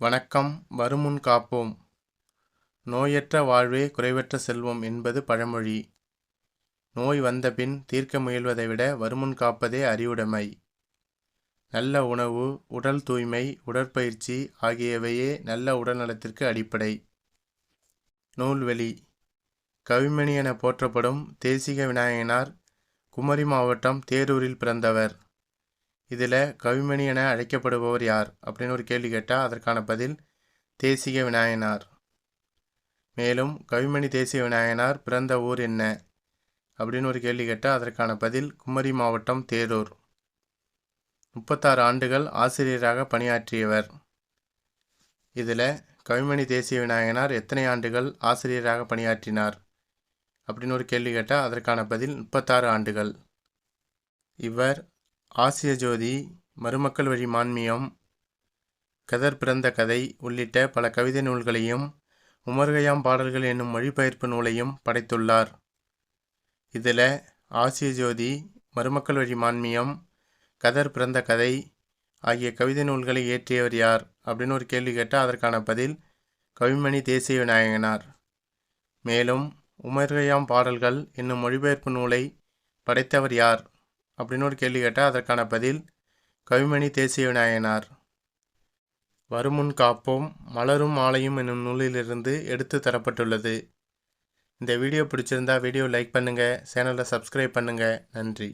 வணக்கம் வருமுன் காப்போம். நோயற்ற வாழ்வே குறைவற்ற செல்வம் என்பது பழமொழி. நோய் வந்தபின் தீர்க்க முயல்வதை விட வருமுன் காப்பதே அறிவுடைமை. நல்ல உணவு உடல் தூய்மை உடற்பயிற்சி ஆகியவையே நல்ல உடல்நலத்திற்கு அடிப்படை. நூல்வெளி. கவிமணி என போற்றப்படும் தேசிக விநாயகனார் குமரி மாவட்டம் தேரூரில் பிறந்தவர். இதில் கவிமணி என அழைக்கப்படுபவர் யார்? அப்படின்னு ஒரு கேள்வி கேட்டால் அதற்கான பதில் தேசிக விநாயகனார் மேலும் கவிமணி தேசிய விநாயகனார் பிறந்த ஊர் என்ன? அப்படின்னு ஒரு கேள்வி கேட்டால் அதற்கான பதில் குமரி மாவட்டம் தேரூர். முப்பத்தாறு ஆண்டுகள் ஆசிரியராக பணியாற்றியவர். இதில் கவிமணி தேசிய விநாயகனார் எத்தனை ஆண்டுகள் ஆசிரியராக பணியாற்றினார்? அப்படின்னு ஒரு கேள்வி கேட்டால் அதற்கான பதில் முப்பத்தாறு ஆண்டுகள். இவர் ஆசிய ஜோதி மருமக்கள் வழி மான்மியம் கதர் பிறந்த கதை உள்ளிட்ட பல கவிதை நூல்களையும் உமர்கயாம் பாடல்கள் என்னும் மொழிபெயர்ப்பு நூலையும் படைத்துள்ளார். இதில் ஆசிய ஜோதி மருமக்கள் வழி மான்மியம் கதர் பிறந்த கதை ஆகிய கவிதை நூல்களை இயற்றியவர் யார் அப்படின்னு ஒரு கேள்வி கேட்டால் அதற்கான பதில் கவிமணி தேசிய விநாயகனார். மேலும் உமர்கயாம் பாடல்கள் என்னும் மொழிபெயர்ப்பு நூலை படைத்தவர் யார் அப்படின்னு ஒரு கேள்வி கேட்டால் அதற்கான பதில் கவிமணி தேசிய விநாயகனார். வருமுன் காப்போம் மலரும் மாலையும் என்னும் நூலிலிருந்து எடுத்து தரப்பட்டுள்ளது. இந்த வீடியோ பிடிச்சிருந்தா வீடியோ லைக் பண்ணுங்கள் சேனலை சப்ஸ்கிரைப் பண்ணுங்கள் நன்றி.